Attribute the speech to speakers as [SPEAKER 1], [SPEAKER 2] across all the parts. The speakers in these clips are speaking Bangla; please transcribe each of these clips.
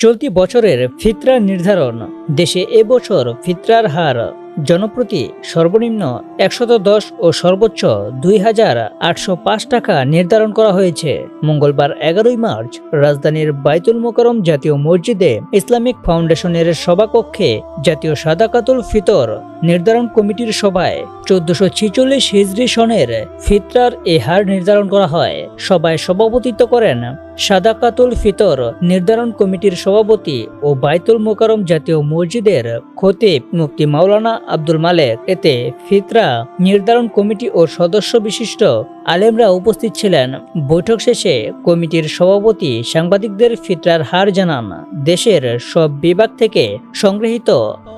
[SPEAKER 1] চলতি বছরের ফিতরা নির্ধারণ। দেশে এবছর ফিতরার হার জনপ্রতি সর্বনিম্ন একশত দশ ও সর্বোচ্চ দুই হাজার আটশো পাঁচ টাকা নির্ধারণ করা হয়েছে। মঙ্গলবার এগারোই মার্চ রাজধানীর বাইতুল মোকরম জাতীয় মসজিদে ইসলামিক ফাউন্ডেশনের সভাকক্ষে জাতীয় সাদাকাতুল ফিতর নির্ধারণ কমিটির সভায় চোদ্দশো ছিচল্লিশ হিজরি সনের ফিতরার এ হার নির্ধারণ করা হয়। সভায় সভাপতিত্ব করেন সাদাকাতুল ফিতর নির্ধারণ কমিটির সভাপতি ও বাইতুল মোকারম জাতীয় মসজিদের খতিব মুক্তি মাওলানা আব্দুল মালেক। এতে ফিতরা নির্ধারণ কমিটি ও সদস্য বিশিষ্ট আলেমরা উপস্থিত ছিলেন। বৈঠক শেষে কমিটির সভাপতি সাংবাদিকদের ফিতরার হার জানান। দেশের সব বিভাগ থেকে সংগৃহীত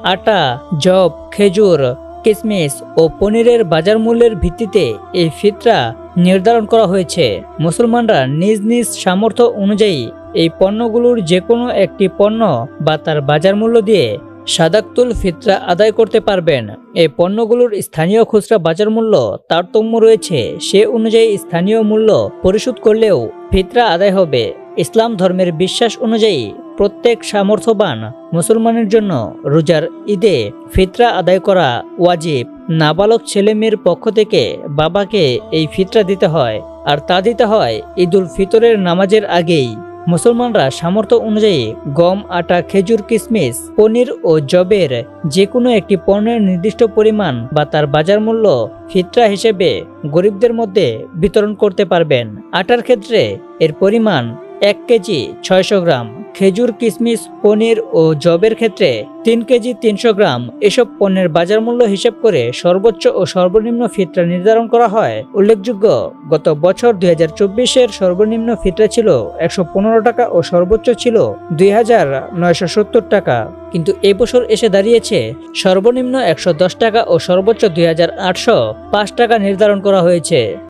[SPEAKER 1] আটা জব খেজুর কিসমিস ও পনিরের বাজার মূল্যের ভিত্তিতে এই ফিতরা নির্ধারণ করা হয়েছে। মুসলমানরা নিজ নিজ সামর্থ্য অনুযায়ী এই পণ্যগুলোর যে কোনো একটি পণ্য বা তার বাজার মূল্য দিয়ে সাদাক্তুল ফিতরা আদায় করতে পারবেন। এই পণ্যগুলোর স্থানীয় খুচরা বাজার মূল্য তারতম্য রয়েছে, সে অনুযায়ী স্থানীয় মূল্য পরিশোধ করলেও ফিতরা আদায় হবে। ইসলাম ধর্মের বিশ্বাস অনুযায়ী প্রত্যেক সামর্থ্যবান মুসলমানের জন্য রোজার ঈদে ফিতরা আদায় করা ওয়াজিব। নাবালক ছেলে মেয়ের পক্ষ থেকে বাবাকে এই ফিতরা দিতে হয়, আর তা দিতে হয় ঈদুল ফিতরের নামাজের আগেই। মুসলমানরা সামর্থ্য অনুযায়ী গম, আটা, খেজুর কিশমিশ পনির ও জবের যে কোনো একটি পণ্যের নির্দিষ্ট পরিমাণ বা তার বাজার মূল্য ফিতরা হিসেবে গরিবদের মধ্যে বিতরণ করতে পারবেন। আটার ক্ষেত্রে এর পরিমাণ এক কেজি ছয়শো গ্রাম। খেজুর কিশমিশ পনির ও জবের ক্ষেত্রে তিন কেজি তিনশো গ্রাম এসব পণ্যের বাজার মূল্য হিসেব করে সর্বোচ্চ ও সর্বনিম্ন ফিতরা নির্ধারণ করা হয়। উল্লেখযোগ্য, গত বছর দুই হাজার চব্বিশের সর্বনিম্ন ফিতরা ছিল একশো পনেরো টাকা ও সর্বোচ্চ ছিল দুই হাজার নয়শো সত্তর টাকা। কিন্তু এবছর এসে দাঁড়িয়েছে সর্বনিম্ন একশো দশ টাকা ও সর্বোচ্চ দুই হাজার আটশো পাঁচ টাকা নির্ধারণ করা হয়েছে।